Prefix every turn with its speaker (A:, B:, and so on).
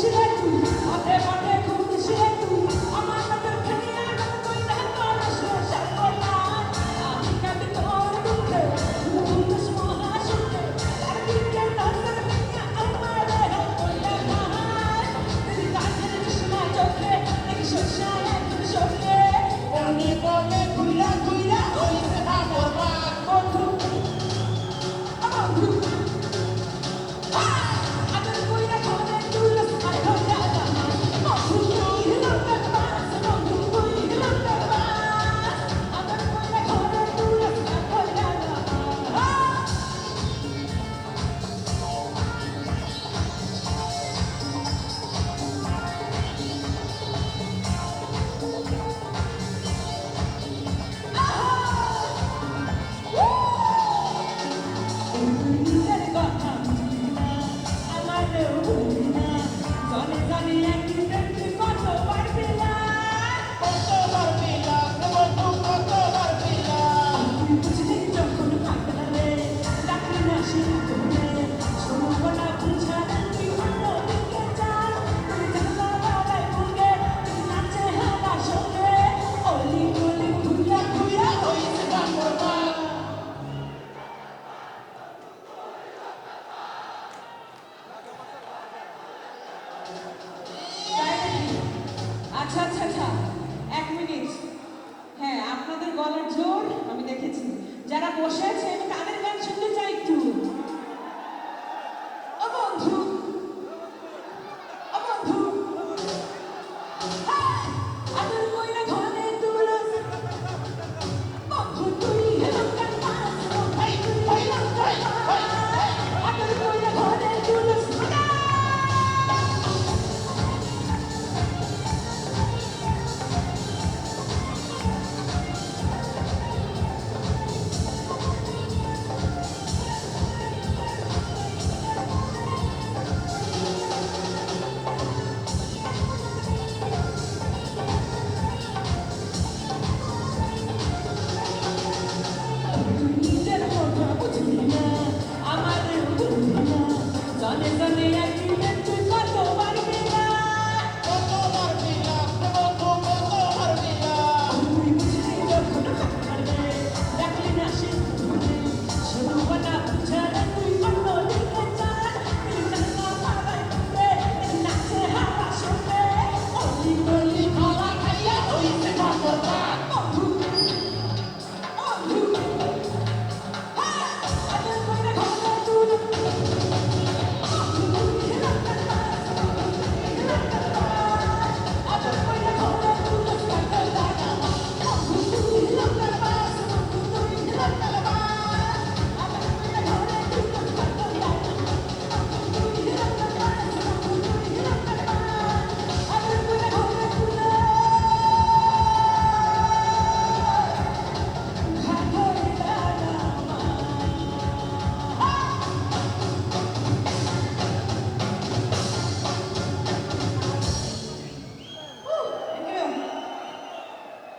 A: বেশিরভাগ পথে পথে আচ্ছা আচ্ছা আচ্ছা। এক মিনিট। হ্যাঁ আপনাদের গলার জোর আমি দেখেছি। যারা বসে আছে Thank you.